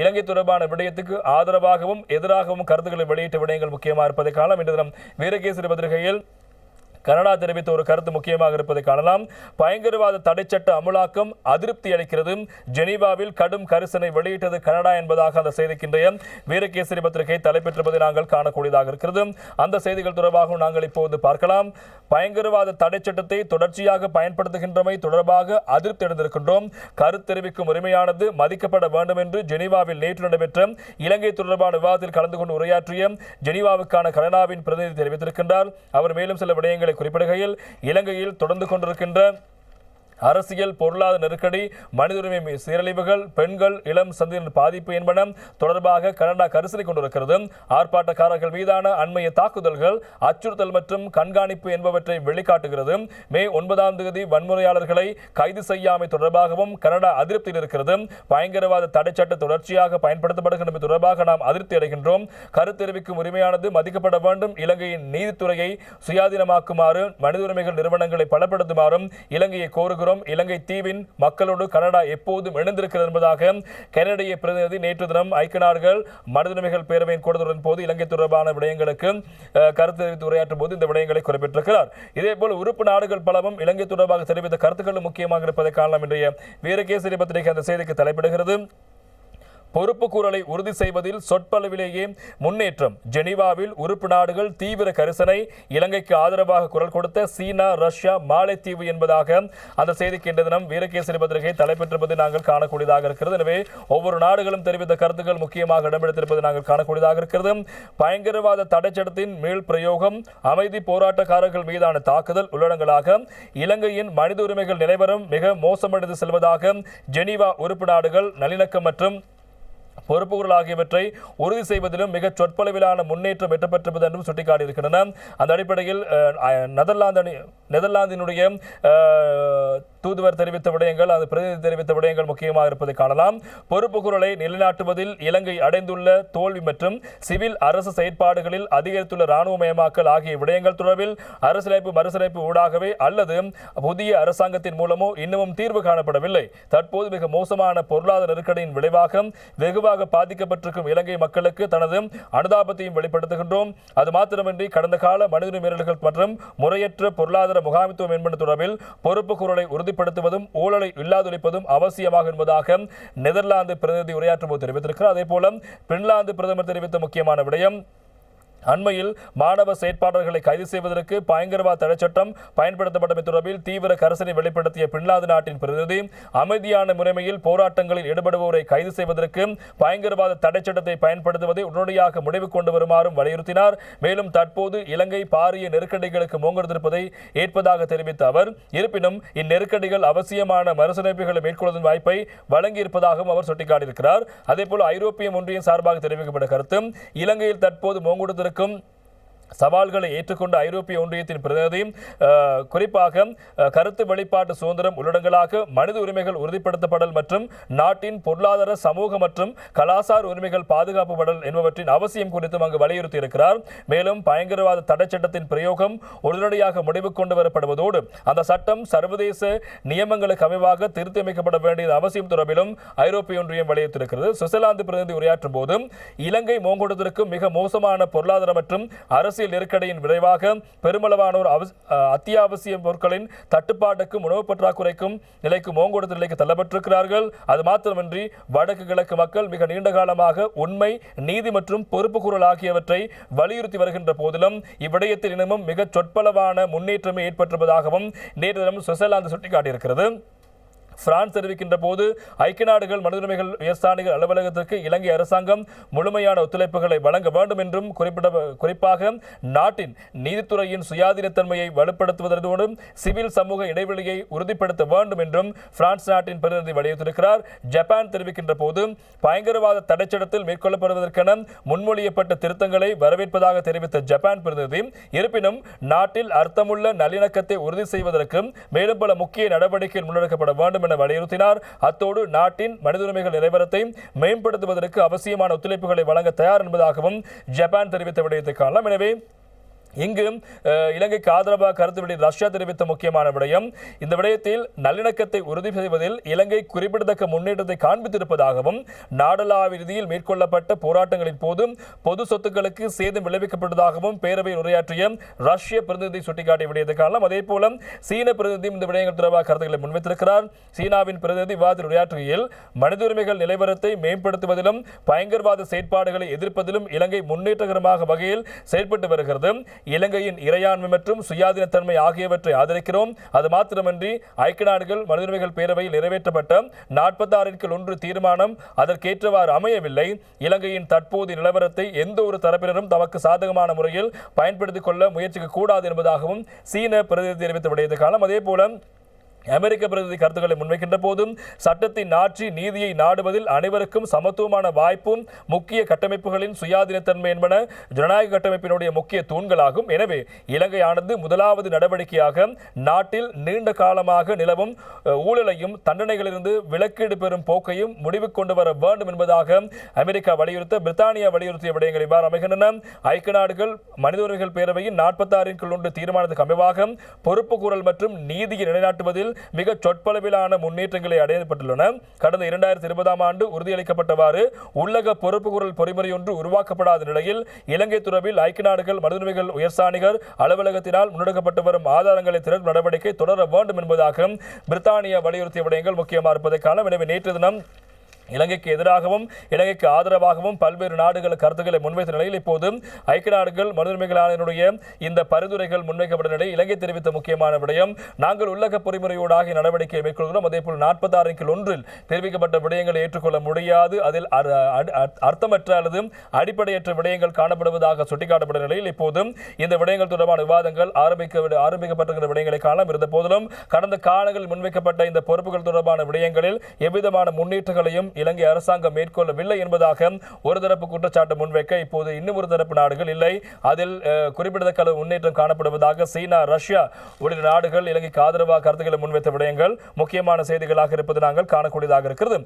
இலங்கை தொடர்பான விடயத்துக்கு ஆதரவாகவும் எதிராகவும் கருத்துக்களை வெளியிட்ட விடயங்கள் முக்கியமாக இருப்பதை காலம் இன்று தினம் வீரகேசரி பத்திரிகையில் கனடா தெரிவித்த ஒரு கருத்து முக்கியமாக இருப்பதை காணலாம். பயங்கரவாத தடைச்சட்ட அமலாக்கம் அதிருப்தி அளிக்கிறது. ஜெனீவாவில் கடும் கரிசனை வெளியிட்டது கனடா என்பதாக அந்த செய்திக்கின்றைய வீரகேசரி பத்திரிகை தலைப்பெற்றிருப்பதை நாங்கள் காணக்கூடியதாக இருக்கிறது. அந்த செய்திகள் தொடர்பாக நாங்கள் இப்போது பார்க்கலாம். பயங்கரவாத தடைச்சட்டத்தை தொடர்ச்சியாக பயன்படுத்துகின்றமை தொடர்பாக அதிருப்தி அடைந்திருக்கின்றோம். கருத்து தெரிவிக்கும் உரிமையானது மதிக்கப்பட வேண்டும் என்று ஜெனீவாவில் நேற்று நடைபெற்ற இலங்கை தொடர்பான விவாதத்தில் கலந்து கொண்டு உரையாற்றிய ஜெனீவாவுக்கான கனடாவின் பிரதிநிதி தெரிவித்திருக்கின்றார். அவர் மேலும் சில விடயங்களை குறிப்பிடுகையில் இலங்கையில் தொடர்ந்து கொண்டிருக்கின்ற அரசியல் பொருளாதார நெருக்கடி மனித உரிமை சீரழிவுகள் பெண்கள் இளம் சந்தையின் பாதிப்பு என்பன தொடர்பாக கனடா கரிசனை கொண்டிருக்கிறது. ஆர்ப்பாட்டக்காரர்கள் மீதான அண்மைய தாக்குதல்கள் அச்சுறுத்தல் மற்றும் கண்காணிப்பு என்பவற்றை வெளிக்காட்டுகிறது. மே ஒன்பதாம் தேதி வன்முறையாளர்களை கைது செய்யாமை தொடர்பாகவும் கனடா அதிருப்தியில் இருக்கிறது. பயங்கரவாத தடை சட்ட தொடர்ச்சியாக பயன்படுத்தப்படுகின்ற தொடர்பாக நாம் அதிருப்தி அடைகின்றோம். கருத்து தெரிவிக்கும் உரிமையானது மதிக்கப்பட வேண்டும். இலங்கையின் நீதித்துறையை சுயாதீனமாக்குமாறு மனித உரிமைகள் நிறுவனங்களை பலப்படுத்துமாறும் இலங்கையை கோருகிறோம். இலங்கை தீவின் மக்களோடு கனடா எப்போதும் இணைந்திருக்கிறது என்பதாக கனடிய பிரதிநிதி நேற்று தினம் ஐக்கிய நாடுகள் மனிதநிமைகள் பேரவையின் கூடுதலின் போது இலங்கை தொடர்பான விடயங்களுக்கு கருத்து தெரிவித்து உரையாற்றும் போது இந்த விடயங்களை குறிப்பிட்டிருக்கிறார். இதேபோல் உறுப்பு நாடுகள் பலவும் இலங்கை தொடர்பாக தெரிவித்த கருத்துக்களும் முக்கியமாக இருப்பதை காணலாம். இன்றைய வீரகேசரி பத்திரிகை அந்த செய்திக்கு தலைப்பிடுகிறது. பொறுப்புக்கூறலை உறுதி செய்வதில் சொற்பளவிலேயே முன்னேற்றம். ஜெனீவாவில் உறுப்பு நாடுகள் தீவிர கரிசனை இலங்கைக்கு ஆதரவாக குரல் கொடுத்த சீனா ரஷ்யா மாலைத்தீவு என்பதாக அந்த செய்திக்கு இன்று தினம் வீரகேசரி பத்திரிகை தலைப்பெற்றிருப்பதை நாங்கள் காணக்கூடியதாக இருக்கிறது. எனவே ஒவ்வொரு நாடுகளும் தெரிவித்த கருத்துக்கள் முக்கியமாக இடம்பெடுத்திருப்பதை நாங்கள் காணக்கூடியதாக இருக்கிறது. பயங்கரவாத தடைச்சட்டத்தின் மீள் பிரயோகம் அமைதி போராட்டக்காரர்கள் மீதான தாக்குதல் உள்ளடங்களாக இலங்கையின் மனித உரிமைகள் நிலைவரம் மிக மோசமடைந்து செல்வதாக ஜெனீவா உறுப்பு நாடுகள் நல்லிணக்கம் மற்றும் பொறுப்புகள் ஆகியவற்றை உறுதி செய்வதிலும் மிக சொற்பளவிலான முன்னேற்றம் எட்டப்பட்டிருப்பது என்றும் சுட்டிக்காட்டியிருக்கின்றன. அந்த அடிப்படையில் நெதர்லாந்து அணி நெதர்லாந்தினுடைய தூதுவர் தெரிவித்த விடயங்கள் அந்த பிரதிநிதி தெரிவித்த விடயங்கள் முக்கியமாக இருப்பதை காணலாம். பொறுப்புக்குரலை நிலைநாட்டுவதில் இலங்கை அடைந்துள்ள தோல்வி மற்றும் சிவில் அரசு செயற்பாடுகளில் அதிகரித்துள்ள இராணுவமயமாக்கல் ஆகிய விடயங்கள் தொடர்பில் அரசியலமைப்பு மறுசீரமைப்பு ஊடாகவே அல்லது புதிய அரசாங்கத்தின் மூலமோ இன்னமும் தீர்வு காணப்படவில்லை. தற்போது மிக மோசமான பொருளாதார நெருக்கடியின் விளைவாக வெகுவாக பாதிக்கப்பட்டிருக்கும் இலங்கை மக்களுக்கு தனது அனுதாபத்தையும் வெளிப்படுத்துகின்றோம். அது மாத்திரமின்றி கடந்த கால மனித மீறல்கள் மற்றும் முறையற்ற பொருளாதார முகாமித்துவம் என்பது தொடர்பில் பொறுப்பு குரலை உறுதிப்படுத்துவதும் ஊழலை இல்லாதொழிப்பதும் அவசியமாக என்பதாக நெதர்லாந்து பிரதிநிதி உரையாற்றும் போது தெரிவித்திருக்கிறார். அதே போல பின்லாந்து பிரதமர் தெரிவித்த முக்கியமான விடயம் அண்மையில் மாணவ செயற்பாளர்களை கைது செய்வதற்கு பயங்கரவாத தடைச்சட்டம் பயன்படுத்தப்பட்டமை தொடர்பில் தீவிர கரிசனை வெளிப்படுத்திய பின்லாந்து நாட்டின் பிரதிநிதி அமைதியான முறைமையில் போராட்டங்களில் ஈடுபடுவோரை கைது செய்வதற்கு பயங்கரவாத தடைச்சட்டத்தை பயன்படுத்துவதை உடனடியாக முடிவு கொண்டு வருமாறும் வலியுறுத்தினார். மேலும் தற்போது இலங்கை பாரிய நெருக்கடிகளுக்கு மூங்கெடுத்திருப்பதை ஏற்பதாக தெரிவித்த அவர் இருப்பினும் இந்நெருக்கடிகள் அவசியமான மறுசமைப்புகளை மேற்கொள்வதன் வாய்ப்பை வழங்கியிருப்பதாகவும் அவர் சுட்டிக்காட்டியிருக்கிறார். அதேபோல் ஐரோப்பிய ஒன்றியம் சார்பாக தெரிவிக்கப்பட்ட கருத்து இலங்கையில் தற்போது மூங்கொடுத்திருக்கும் சவால்களை ஏற்றுக்கொண்ட ஐரோப்பிய ஒன்றியத்தின் பிரதிநிதி குறிப்பாக கருத்து வெளிப்பாட்டு சுதந்திரம் உள்ளடங்களாக மனித உரிமைகள் உறுதிப்படுத்தப்படல் மற்றும் நாட்டின் பொருளாதார சமூக மற்றும் கலாசார உரிமைகள் பாதுகாப்புப்படல் என்பவற்றின் அவசியம் குறித்தும் அங்கு வலியுறுத்தி இருக்கிறார் மேலும் பயங்கரவாத தடை சட்டத்தின் பிரயோகம் உடனடியாக முடிவு கொண்டு வரப்படுவதோடு அந்த சட்டம் சர்வதேச நியமங்களுக்கு அமைவாக திருத்தியமைக்கப்பட வேண்டியது அவசியம் தொடர்பிலும் ஐரோப்பிய ஒன்றியம் வலியுறுத்தியிருக்கிறது. சுவிட்சர்லாந்து பிரதிநிதி உரையாற்றும் போது இலங்கை மோங்கொடுத்திருக்கும் மிக மோசமான பொருளாதார மற்றும் அரசு அரசியல் நெருக்கடியின் விளைவாக பெருமளவானோர் அவஸ்- அத்தியாவசிய பொருட்களின் தட்டுப்பாட்டுக்கும் உணவு பற்றாக்குறைக்கும் நிலைக்கு மோங்கொடுத்த நிலைக்கு தள்ளப்பட்டிருக்கிறார்கள். அது மாத்திரமின்றி வடக்கு கிழக்கு மக்கள் மிக நீண்ட காலமாக உண்மை நீதி மற்றும் பொறுப்பு குரல் ஆகியவற்றை வலியுறுத்தி வருகின்ற போதிலும் இவ்விடயத்தில் இன்னமும் மிகச் சொற்பளவான முன்னேற்றமே ஏற்பட்டிருப்பதாகவும் நேற்று தினம் சுவிட்சர்லாந்து சுட்டிக்காட்டியிருக்கிறது. பிரான்ஸ் தெரிவிக்கின்ற போது ஐக்கிய நாடுகள் மனித உரிமைகள் உயர்ஸ்தானிகள் அலுவலகத்திற்கு இலங்கை அரசாங்கம் முழுமையான ஒத்துழைப்புகளை வழங்க வேண்டும் என்றும் குறிப்பிட குறிப்பாக நாட்டின் நீதித்துறையின் சுயாதீனத்தன்மையை வலுப்படுத்துவதோடு சிவில் சமூக இடைவெளியை உறுதிப்படுத்த வேண்டும் என்றும் பிரான்ஸ் நாட்டின் பிரதிநிதி வலியுறுத்தியிருக்கிறார். ஜப்பான் தெரிவிக்கின்ற போது பயங்கரவாத தடைச்சடத்தில் மேற்கொள்ளப்படுவதற்கென முன்மொழியப்பட்ட திருத்தங்களை வரவேற்பதாக தெரிவித்த ஜப்பான் பிரதிநிதி இருப்பினும் நாட்டில் அர்த்தமுள்ள நல்லிணக்கத்தை உறுதி செய்வதற்கு மேலும் பல முக்கிய நடவடிக்கைகள் முன்னெடுக்கப்பட வேண்டும் என வலியுறுத்தினார். அத்தோடு நாட்டின் மனித உரிமைகள் நிலைவரத்தை மேம்படுத்துவதற்கு அவசியமான ஒத்துழைப்புகளை வழங்க தயார் என்பதாகவும் ஜப்பான் தெரிவித்த விடயத்தை காணலாம் எனவே இங்கு இலங்கைக்கு ஆதரவாக கருத்து வெளியில் ரஷ்யா தெரிவித்த முக்கியமான விடயம் இந்த விடயத்தில் நல்லிணக்கத்தை உறுதி செய்வதில் இலங்கை குறிப்பிடத்தக்க முன்னேற்றத்தை காண்பித்திருப்பதாகவும் நாடளாவிய ரீதியில் மேற்கொள்ளப்பட்ட போராட்டங்களின் போது பொது சொத்துக்களுக்கு சேதம் விளைவிக்கப்பட்டதாகவும் பேரவையில் உரையாற்றிய ரஷ்ய பிரதிநிதி சுட்டிக்காட்டிய விடயத்தை காரணம் அதே போல சீன பிரதிநிதியும் இந்த விடயங்கள் தொடர்பாக கருத்துக்களை முன்வைத்திருக்கிறார். சீனாவின் பிரதிநிதி விவாதத்தில் உரையாற்றுகையில் மனித உரிமைகள் நிலைவரத்தை மேம்படுத்துவதிலும் பயங்கரவாத செயற்பாடுகளை எதிர்ப்பதிலும் இலங்கை முன்னேற்றகரமாக வகையில் செயல்பட்டு வருகிறது. இலங்கையின் இறையாண்மை மற்றும் சுயாதீனத்தன்மை ஆகியவற்றை ஆதரிக்கிறோம். அது மாத்திரமன்றி ஐக்கிய நாடுகள் மனிதர்கள் பேரவையில் நிறைவேற்றப்பட்ட நாற்பத்தாறிற்கு ஒன்று தீர்மானம் அதற்கேற்றவாறு அமையவில்லை. இலங்கையின் தற்போதைய நிலவரத்தை எந்த ஒரு தரப்பினரும் தமக்கு சாதகமான முறையில் பயன்படுத்திக் கொள்ள முயற்சிக்க கூடாது என்பதாகவும் சீன பிரதிநிதி தெரிவித்த விடயத்தை காலம் அதே போல அமெரிக்க பிரதிநிதி கருத்துக்களை முன்வைக்கின்ற போதும் சட்டத்தின் ஆட்சி நீதியை நாடுவதில் அனைவருக்கும் சமத்துவமான வாய்ப்பும் முக்கிய கட்டமைப்புகளின் சுயாதீனத்தன்மை என்பன ஜனநாயக கட்டமைப்பினுடைய முக்கிய தூண்களாகும். எனவே இலங்கையானது முதலாவது நடவடிக்கையாக நாட்டில் நீண்ட காலமாக நிலவும் ஊழலையும் தண்டனைகளிலிருந்து விலக்கீடு பெறும் போக்கையும் முடிவுக்கு கொண்டு வர வேண்டும் என்பதாக அமெரிக்கா வலியுறுத்த பிரித்தானியா வலியுறுத்திய விடயங்கள் இவ்வாறு அமைகின்றன. ஐக்கிய நாடுகள் மனித உரிமைகள் பேரவையின் நாற்பத்தாறின் கீழ் ஒன்று தீர்மானத்துக்கு அமைவாக பொறுப்பு கூறல் மற்றும் நீதியை நிலைநாட்டுவதில் மிக சொற்பளவிலான முன்னேற்றங்களை அடையப்பட்டுள்ளன. கடந்த இரண்டாயிரத்தி இருபதாம் ஆண்டு உறுதியளிக்கப்பட்டவாறு உள்ளக பொறுப்பு கூறல் பொறிமுறை ஒன்று உருவாக்கப்படாத நிலையில் இலங்கை துறவில் ஐக்கிய நாடுகள் மனித உரிமைகள் உயர்சாணிகர் அலுவலகத்தினால் முன்னெடுக்கப்பட்டு வரும் ஆதாரங்களை திரட்டும் நடவடிக்கை தொடர வேண்டும் என்பதாக பிரித்தானியா வலியுறுத்திய விடயங்கள் முக்கியமாக இருப்பதை காண எனவே நேற்று தினம் இலங்கைக்கு எதிராகவும் இலங்கைக்கு ஆதரவாகவும் பல்வேறு நாடுகள் கருத்துக்களை முன்வைத்த நிலையில் இப்போது ஐக்கிய நாடுகள் மனித உரிமைகள் ஆணையனுடைய இந்த பரிந்துரைகள் முன்வைக்கப்பட்ட நிலையில் இலங்கை தெரிவித்த முக்கியமான விடயம் நாங்கள் உள்ளக பொறிமுறையோடாக நடவடிக்கையை மேற்கொள்கிறோம். அதேபோல் நாற்பத்தாறு கீழ் ஒன்றில் தெரிவிக்கப்பட்ட விடயங்களை ஏற்றுக்கொள்ள முடியாது. அதில் அ- அர்த்தமற்ற அல்லது அடிப்படையற்ற விடயங்கள் காணப்படுவதாக சுட்டிக்காட்டப்பட்ட நிலையில் இப்போதும் இந்த விடயங்கள் தொடர்பான விவாதங்கள் ஆரம்பிக்க ஆரம்பிக்கப்பட்டிருக்கிற விடயங்களை காணலாம் இருந்த போதிலும் கடந்த காலங்களில் முன்வைக்கப்பட்ட இந்த பொறுப்புகள் தொடர்பான விடயங்களில் எவ்விதமான முன்னேற்றங்களையும் இலங்கை அரசாங்கம் மேற்கொள்ளவில்லை என்பதாக ஒரு தரப்பு குற்றச்சாட்டு முன்வைக்க இப்போது இன்னும் ஒரு தரப்பு நாடுகள் இல்லை. அதில் குறிப்பிடத்தக்க அளவு முன்னேற்றம் காணப்படுவதாக சீனா ரஷ்யா உள்ளிட்ட நாடுகள் இலங்கைக்கு ஆதரவாக கருத்துக்களை முன்வைத்த விடயங்கள் முக்கியமான செய்திகளாக இருப்பது நாங்கள் காணக்கூடியதாக இருக்கிறது.